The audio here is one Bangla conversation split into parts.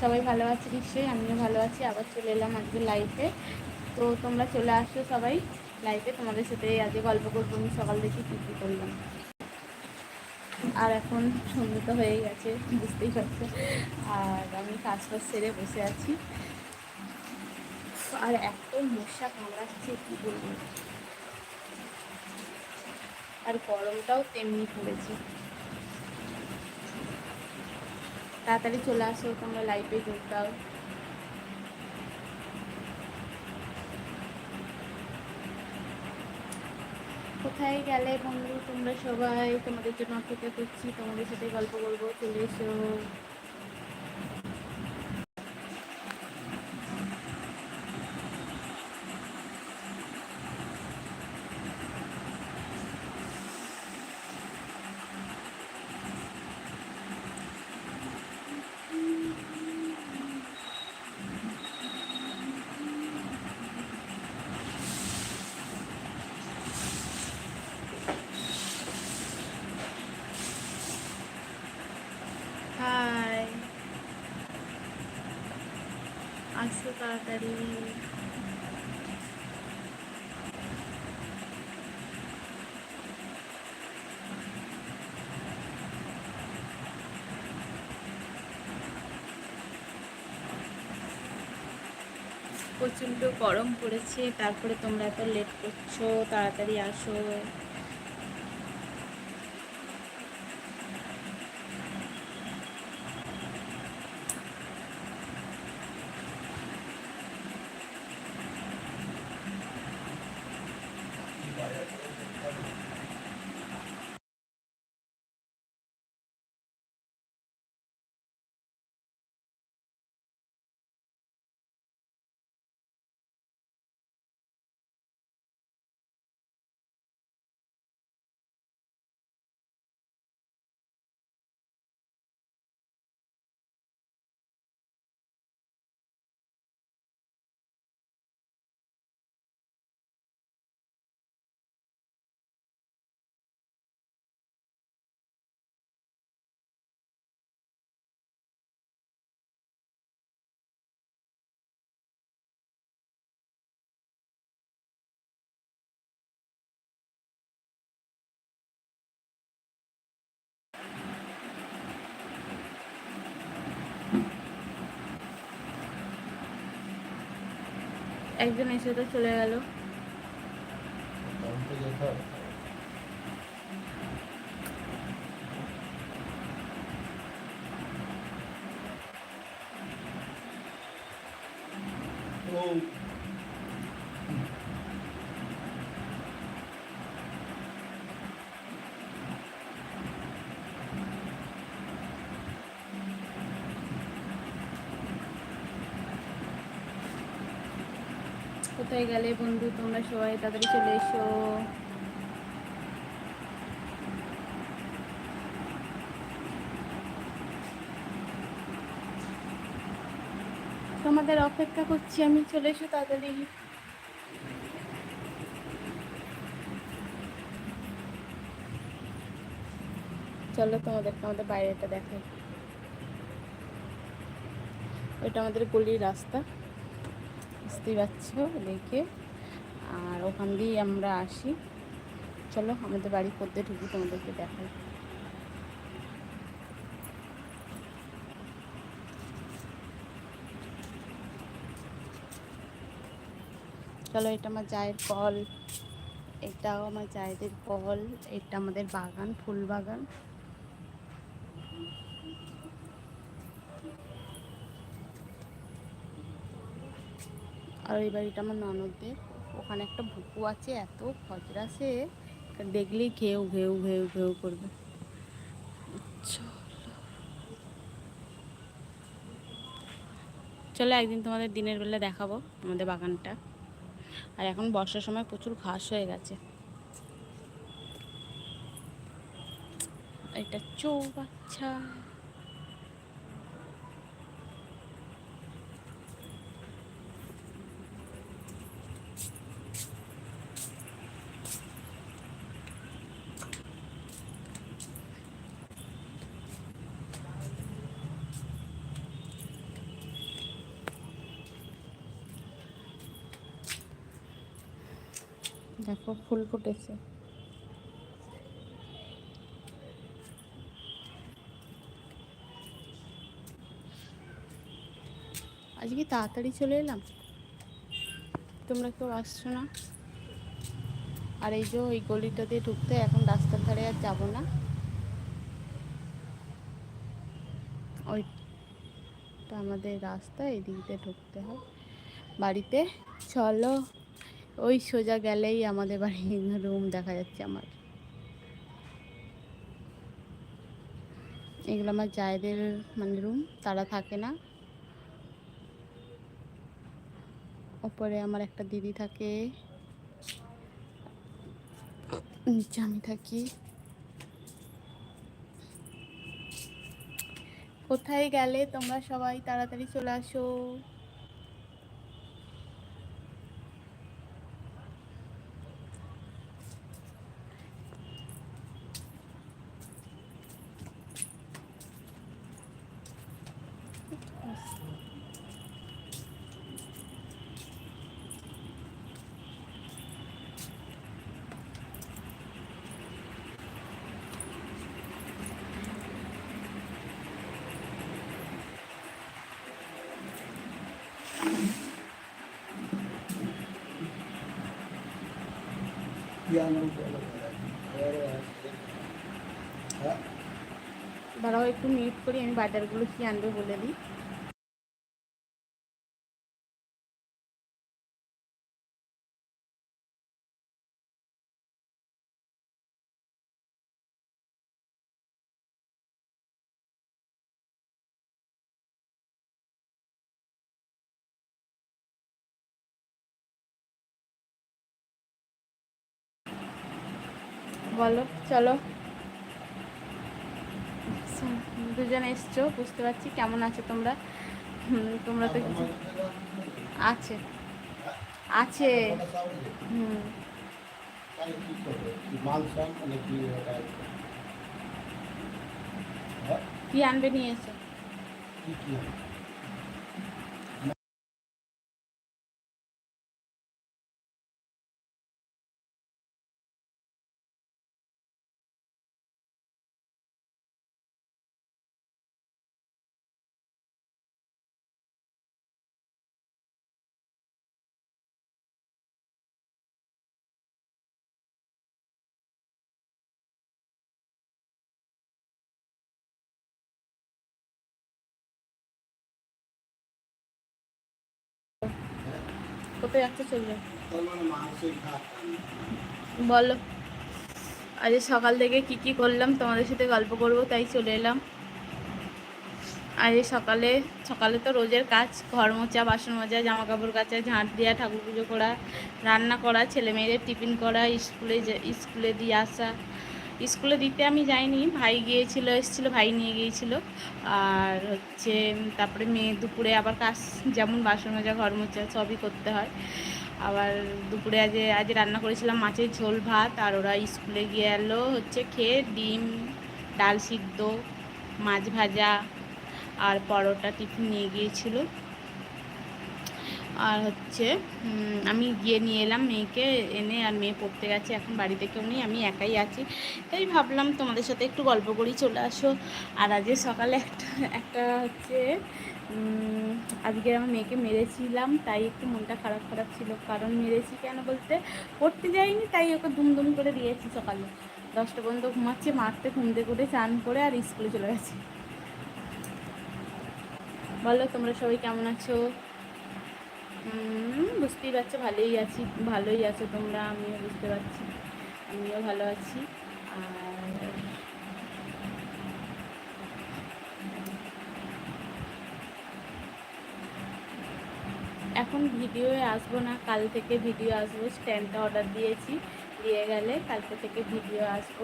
সবাই ভালো আছে নিশ্চয়ই, আমিও ভালো আছি, আবার চলে এলাম আজকে লাইফে তো তোমরা চলে আসো সবাই লাইফে তোমাদের সাথে আজকে গল্প করব, আমি সকাল থেকে কী কী করলাম। আর এখন সন্ধ্যে তো হয়ে গেছে, বুঝতেই পারছ। আর আমি কাজ টাজ সেরে বসে আছি। আর এত মশা কামড়াচ্ছে, কী বলব? আর গরমটাও তেমনি পড়েছে। তাড়াতাড়ি চলে আসো, তোমরা লাইফে যোগ দাও। কোথায় গেলে বন্ধু? তোমরা সবাই তোমাদের জন্য অপেক্ষা করছি। তোমাদের সাথে গল্প করব চলে এসো। আসো তাড়াতাড়ি। প্রচণ্ড গরম পড়েছে তারপরে তোমরা এত লেট করছ তাড়াতাড়ি আসো। একজন এসে তো চলে গেল। কোথায় গেলে বন্ধু? তোমরা সবাই তাড়াতাড়ি চলে এসো। তোমাদের অপেক্ষা করছি আমি, চলে এসো তাড়াতাড়ি। চলো তোমাদেরকে আমাদের বাইরেটা দেখাই। ওইটা আমাদের গলির রাস্তা। বুঝতেই পারছ দেখে আর ওখান দিয়েই আমরা আসি। চলো, আমাদের বাড়ি করতে ঢুকি, তোমাদেরকে দেখাই। চলো, এটা আমার চায়ের কল এটাও আমার চায়েদের কল এটা আমাদের বাগান, ফুল বাগান। আর ওই বাড়িটা আমার ননদদের। ওখানে একটা ভুকু আছে, এত খজরা সে, দেখলেই ঘেউ ঘেউ ঘেউ ঘেউ করবে। চলো একদিন তোমাদের দিনের বেলা দেখাবো আমাদের বাগানটা। আর এখন বর্ষার সময় প্রচুর ঘাস হয়ে গেছে। এটা চৌবাচ্চা। দেখো, ফুল ফুটেছে। আজকে তাড়াতাড়ি চলে এলাম? তোমরা কেউ আসছো না? আর এই যে ওই গলিটা দিয়ে ঢুকতে এখন রাস্তার ধারে আর যাব না। ওইটা আমাদের রাস্তা এই দিয়ে ঢুকতে হয়। বাড়িতে চলো। ওই সোজা গেলেই আমাদের বাড়ি রুম দেখা যাচ্ছে আমার। এগুলো আমার জায়দের মানে রুম, তারা থাকে না। ওপরে আমার একটা দিদি থাকে। নিচে আমি থাকি। কোথায় গেলে তোমরা সবাই তাড়াতাড়ি চলে আসো? দাঁড়াও একটু মিট করি আমি বাটারগুলো কি আনবে বলে দিই। বলো, চলো। দুজন এসছো, বুঝতে পারছি, কেমন আছো তোমরা? তোমরা তো কিছু আছে আছে। হুম। কি আনবে নিয়ে এসো? কোথায় যাচ্ছে চলবে বলো। আজ সকাল থেকে কি কি করলাম তোমাদের সাথে গল্প করব তাই চলে এলাম। আজ সকালে সকালে তো রোজের কাজ ঘর মোচা বাসন মাজা জামা কাপড় কাচা ঝাঁট দেওয়া ঠাকুর পুজো করা রান্না করা ছেলে মেয়েদের টিফিন করা স্কুলে স্কুলে দিয়ে আসা স্কুলে দিতে আমি যাইনি। ভাই গিয়েছিল, এসেছিল, ভাই নিয়ে গিয়েছিল। আর হচ্ছে, তারপরে মেয়ে দুপুরে আবার কাজ, যেমন বাসন মাজা, ঘর মোচা সবই করতে হয়। আবার দুপুরে আজ আজ রান্না করেছিলাম মাছের ঝোল, ভাত, আর ওরা স্কুলে গিয়ে এলো হচ্ছে খেয়ে ডিম, ডাল সিদ্ধ, মাছ ভাজা, আর পরোটা টিফিন নিয়ে গিয়েছিল। আর হচ্ছে আমি গিয়ে নিয়ে এলাম মেয়েকে এনে, আর মেয়ে পড়তে গেছে, এখন বাড়িতে কেউ নেই, আমি একাই আছি। তাই ভাবলাম তোমাদের সাথে একটু গল্প করেই চলে আসো। আর আজকে সকালে একটা একটা হচ্ছে আজকে আমার মেয়েকে মেরেছিলাম, তাই একটু মনটা খারাপ খারাপ ছিল। কারণ মেরেছি কেন বলতে, পড়তে যাইনি, তাই ওকে দুমদুম করে দিয়েছি সকালে। দশটা পর্যন্ত ঘুমাচ্ছে, মারতে ঘুমতে করে চান করে, আর স্কুলে চলে গেছে। বলো, তোমরা সবাই কেমন আছো? বুঝতেই পারছ, ভালোই আছি, ভালোই আছো তোমরা, আমিও বুঝতে পারছি, আমিও ভালো আছি। আর এখন ভিডিওয়ে আসব না, কাল থেকে ভিডিও আসব স্ট্যান্ডটা অর্ডার দিয়েছি, দিয়ে গেলে কালকে থেকে ভিডিও আসব।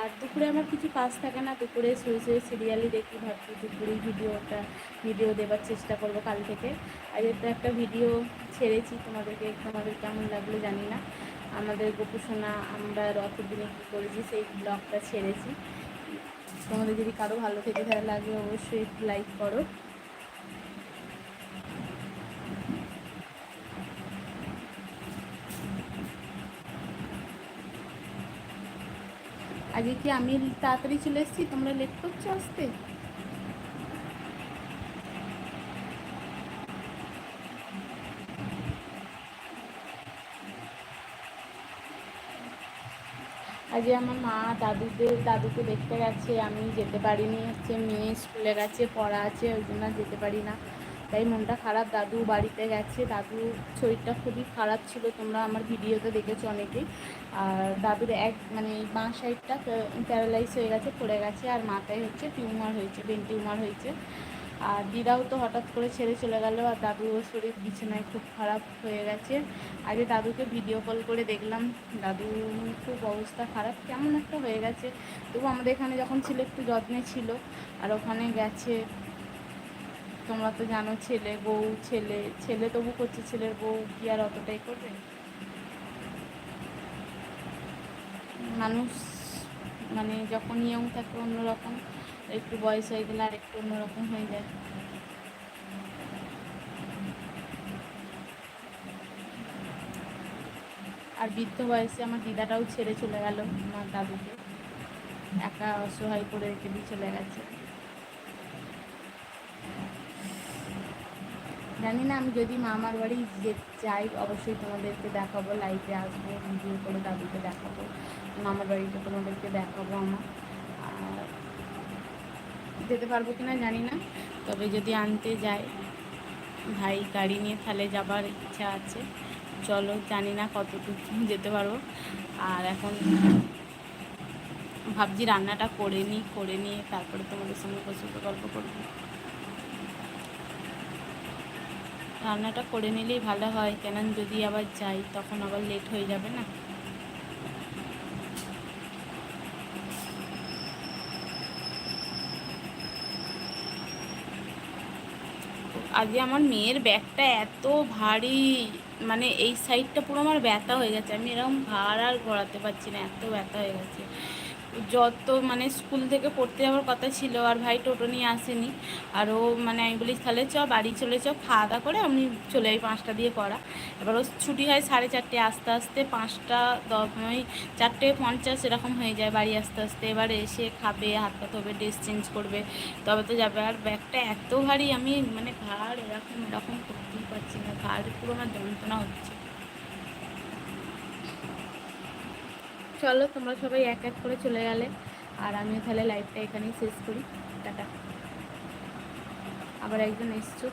আর দুপুরে আমার কিছু কাজ থাকে না। দুপুরে শুয়ে শুয়ে সিরিয়ালই দেখি, ভাবছি দুপুরেই ভিডিওটা ভিডিও দেবার চেষ্টা করব কাল থেকে। আর তো একটা ভিডিও ছেড়েছি, তোমাদেরকে, তোমাদের কেমন লাগল জানি না। আমাদের গোপুসোনা, আমরা রথের দিনে কী করেছি, সেই ব্লগটা ছেড়েছি। তোমাদের যদি কারও ভালো থেকে ভালো লাগে, অবশ্যই লাইক করো। আগে কি আমি তাড়াতাড়ি চলে এসেছি? তোমরা লেট করছ আসতে? আজকে আমার মা দাদুদের, দাদুকে দেখতে গেছে। আমি যেতে পারিনি। হচ্ছে মেয়ে স্কুলে গেছে, পড়া আছে, ওই জন্য যেতে পারি না। তাই মনটা খারাপ। দাদু বাড়িতে গেছে। দাদু শরীরটা খুবই খারাপ ছিল। তোমরা আমার ভিডিওতে দেখেছ অনেকেই। আর দাদুর এক মানে বাঁ সাইডটা প্যারালাইজ হয়ে গেছে, পড়ে গেছে, আর মাথায় হচ্ছে টিউমার হয়েছে ব্রেন টিউমার হয়েছে। আর দিদাও তো হঠাৎ করে ছেড়ে চলে গেল, আর দাদুর শরীর বিছানায় খুব খারাপ হয়ে গেছে। আগে দাদুকে ভিডিও কল করে দেখলাম, দাদু খুব অবস্থা খারাপ, কেমন একটা হয়ে গেছে। তবু আমাদের এখানে যখন ছিল একটু যত্নে ছিল, আর ওখানে গেছে, তোমরা তো জানো ছেলে, বউ, ছেলে ছেলে তবু করছে, ছেলের বউ কি আর অতটাই করবে? মানুষ মানে যখন ইয়ং থাকে অন্যরকম, একটু বয়স হয়ে গেলে আর একটু অন্যরকম হয়ে যায়। আর বৃদ্ধ বয়সে আমার দিদাটাও ছেড়ে চলে গেল, আমার দাদুকে। একা অসহায় করে রেখে দিয়ে চলে গেছে। জানি না, আমি যদি মামার বাড়ি যাই, অবশ্যই তোমাদেরকে দেখাবো লাইভে আসব ভিডিও করে দাদুকে দেখাবো, মামার বাড়িতে তোমাদেরকে দেখাবো আমার। আর যেতে পারব কি না জানি না, তবে যদি আনতে যাই, ভাই গাড়ি নিয়ে তাহলে যাবার ইচ্ছা আছে। চলো, জানি না কতটুকু যেতে পারব। আর এখন ভাবছি রান্নাটা করে নিই, করে নিয়ে তারপরে তোমাদের সঙ্গে প্রচুর গল্প করব। রান্নাটা করে নিলেই ভালো হয়। কেন যদি আবার যাই, তখন আবার লেট হয়ে যাবে না? আজকে আমার মেয়ের ব্যাগটা এত ভারী মানে এই সাইডটা পুরো আমার ব্যথা হয়ে গেছে। আমি এরকম ভার আর গড়াতে পারছি না, এত ব্যথা হয়ে গেছে। যত মানে স্কুল থেকে পড়তে যাওয়ার কথা ছিল, আর ভাই টোটো নিয়ে আসেনি। আর ও মানে আমি বলি, তাহলে চ, বাড়ি চলে চ, খাওয়া দাওয়া করে আমি চলে যাই পাঁচটা দিয়ে পড়া। এবার ও ছুটি হয় সাড়ে চারটে আস্তে আস্তে, পাঁচটা দশ, ওই চারটে পঞ্চাশ এরকম হয়ে যায় বাড়ি আস্তে আস্তে। এবার এসে খাবে, হাত পা ধোবে, ড্রেস চেঞ্জ করবে, তবে তো যাবে। আর ব্যাগটা এত ভারী, আমি মানে ঘাড় এরকম এরকম করতেই পারছি না। ঘাড় পুরো আমার যন্ত্রণা হচ্ছে। চলো, তোমরা সবাই এক এক করে চলে গেলে। আর আমিও তাহলে লাইফটা এখানেই শেষ করি। টাটা। আবার একজন এসছো।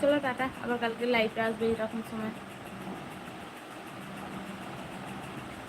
চলো, টাটা। আবার কালকে লাইফে আসবে এরকম সময়।